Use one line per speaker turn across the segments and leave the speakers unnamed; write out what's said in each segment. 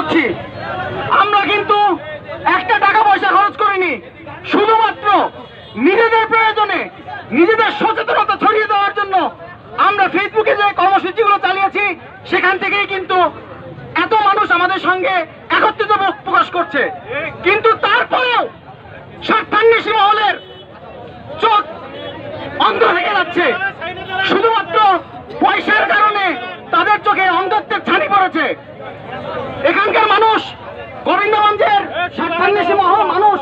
করছি। আমরা কিন্তু একটা টাকা পয়সা খরচ করিনি, শুধুমাত্র নিজেদের প্রয়োজনে, নিজেদের সচেতনতা ছড়িয়ে দেওয়ার জন্য আমরা ফেসবুকে যে কর্মসূচিগুলো চালিয়েছি, সেখান থেকেই কিন্তু এত মানুষ আমাদের সঙ্গে একত্রিত প্রকাশ করছে। কিন্তু তারপরেও স্বার্থান্বেষী মহলের গোবিন্দগঞ্জের স্বার্থান্বেষী মহল মানুষ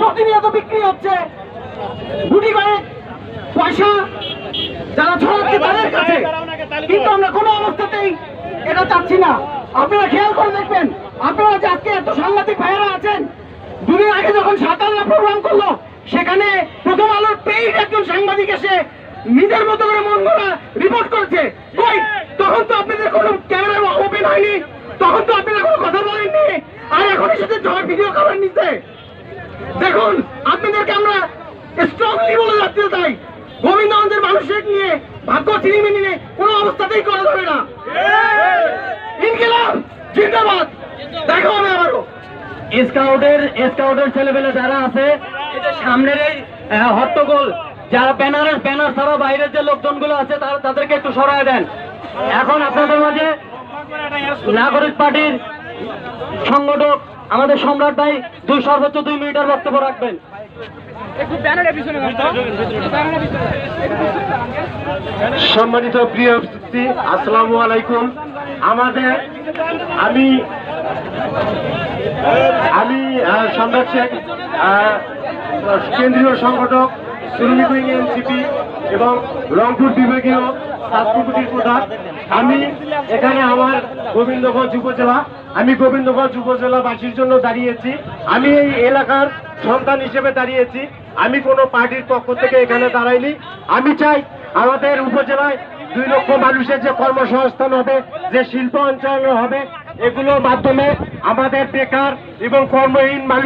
প্রতিনিয়ত বিক্রি হচ্ছে। গুটি করে পয়সা যারা ছড়াচ্ছে তাদের কাছে। কিন্তু আমরা কোনো অবস্থাতেই এটা চাচ্ছি না। আপনারা খেয়াল করে দেখবেন আপনারা যে আজকে এত সাংঘাতিক ভাইয়েরা আছেন দুদিন আগে যখন সাতাল্লা প্রোগ্রাম করল সেখানে প্রথম আলোর পেইড একজন সাংবাদিক এসে নিজের মতো করে মন করা রিপোর্ট করেছে। তখন তো আপনাদের কোনো ক্যামেরা ওপেন হয়নি তখন তো আপনারা কোনো কথা গোবিন্দগঞ্জের মানুষের নিয়ে ভাগ্য চিনিমে নিয়ে কোনো অবস্থাতেই করা যাবে না। ইনকিলাব! জিন্দাবাদ! দেখা হবে আবারও।
স্কাউটের স্কাউটের ছেলেপেলে যারা আছে সামনের এই হট্টগোল যারা ব্যানারের ব্যানার ছাড়া বাইরের যে লোকজনগুলো আছে তারা তাদেরকে একটু সরায় দেন। এখন আপনাদের মাঝে নাগরিক পার্টির সংগঠক আমাদের সম্রাট ভাই দুই সর্বোচ্চ দুই মিনিটের বক্তব্য রাখবেন।
সম্মানিত প্রিয় উপস্থিতি আসসালামু আলাইকুম। আমাদের আমি আমি সম্রাট শেখ কেন্দ্রীয় সংগঠক শ্রমিক এনসিপি এবং রংপুর বিভাগীয় স্বাস্থ্যকুটির প্রধান। আমি এখানে আমার গোবিন্দগঞ্জ উপজেলা আমি গোবিন্দগঞ্জ উপজেলাবাসীর জন্য দাঁড়িয়েছি। আমি এই এলাকার সন্তান হিসেবে দাঁড়িয়েছি। আমি কোনো পার্টির পক্ষ থেকে এখানে দাঁড়াইনি। আমি চাই আমাদের উপজেলায় দুই লক্ষ মানুষের যে কর্মসংস্থান হবে, যে শিল্প অঞ্চল হবে, এগুলোর মাধ্যমে আমাদের বেকার এবং কর্মহীন মানুষ